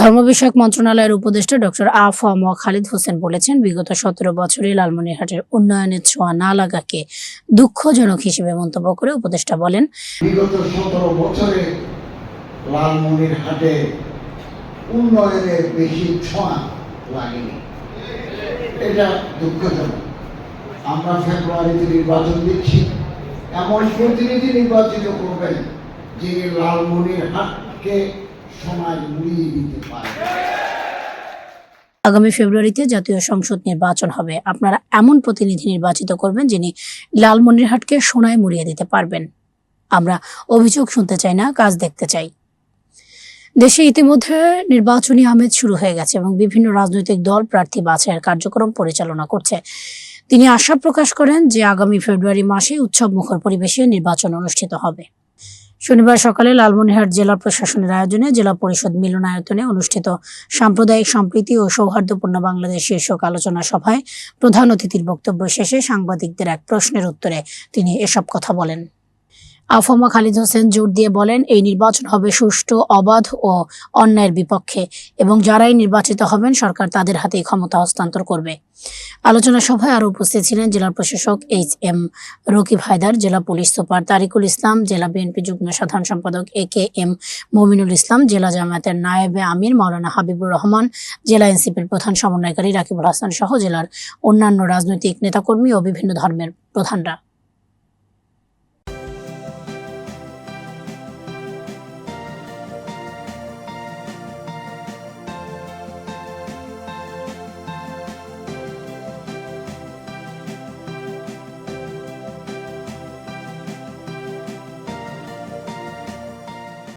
ধর্ম বিষয়ক মন্ত্রণালয়ের উপদেষ্টা ডক্টর আফম খালিদ হোসেন বলেছেন, বিগত সতেরো বছরে লালমনিরহাটের উন্নয়নের ছোঁয়া না লাগাকে দুঃখজনক হিসেবে মন্তব্য করে উপদেষ্টা বলেন, বিগত সতেরো বছরে লালমনির হাটে উন্নয়নের বেশি ছোঁয়া লাগেনি। এটা দুঃখজনক। আমরা ফেব্রুয়ারিতে নির্বাচন দিচ্ছি, এমন প্রতিনিধি নির্বাচিত করবেন যিনি লালমনির মুড়িয়ে দিতে পারে। আগামী ফেব্রুয়ারিতে জাতীয় সংসদ নির্বাচন হবে। আপনারা এমন প্রতিনিধি নির্বাচিত করবেন যিনি লালমনিরহাটকে সোনায় মুড়িয়ে দিতে পারবেন। আমরা অভিযোগ শুনতে চাই না, কাজ দেখতে চাই। দেশে ইতিমধ্যে নির্বাচনী আমেজ শুরু হয়ে গেছে এবং বিভিন্ন রাজনৈতিক দল প্রার্থী বাছাইয়ের কার্যক্রম পরিচালনা করছে। তিনি আশা প্রকাশ করেন যে আগামী ফেব্রুয়ারি মাসে উৎসব মুখর পরিবেশে নির্বাচন অনুষ্ঠিত হবে। শনিবার সকালে লালমনিরহাট জেলা প্রশাসনের আয়োজনে জেলা পরিষদ মিলনায়তনে অনুষ্ঠিত সাম্প্রদায়িক সম্প্রীতি ও সৌহার্দ্যপূর্ণ বাংলাদেশ শীর্ষক আলোচনা সভায় প্রধান অতিথির বক্তব্য শেষে সাংবাদিকদের এক প্রশ্নের উত্তরে তিনি এসব কথা বলেন। আফমা খালিদ হোসেন জোর দিয়ে বলেন, এই নির্বাচন হবে সুষ্ঠু, অবাধ ও অন্যায়ের বিপক্ষে এবং যারাই নির্বাচিত হবেন সরকার তাদের হাতেই ক্ষমতা হস্তান্তর করবে। আলোচনা সভায় আরও উপস্থিত ছিলেন জেলা প্রশাসক এইচ এম রকিব হায়দার, জেলা পুলিশ সুপার তারিকুল ইসলাম, জেলা বিএনপি যুগ্ম সাধারণ সম্পাদক এ কে এম মমিনুল ইসলাম, জেলা জামায়াতের নায়েবে আমির, মাওলানা হাবিবুর রহমান, জেলা এনসিপির প্রধান সমন্বয়কারী রাকিবুল হাসান সহ জেলার অন্যান্য রাজনৈতিক নেতাকর্মী ও বিভিন্ন ধর্মের প্রধানরা।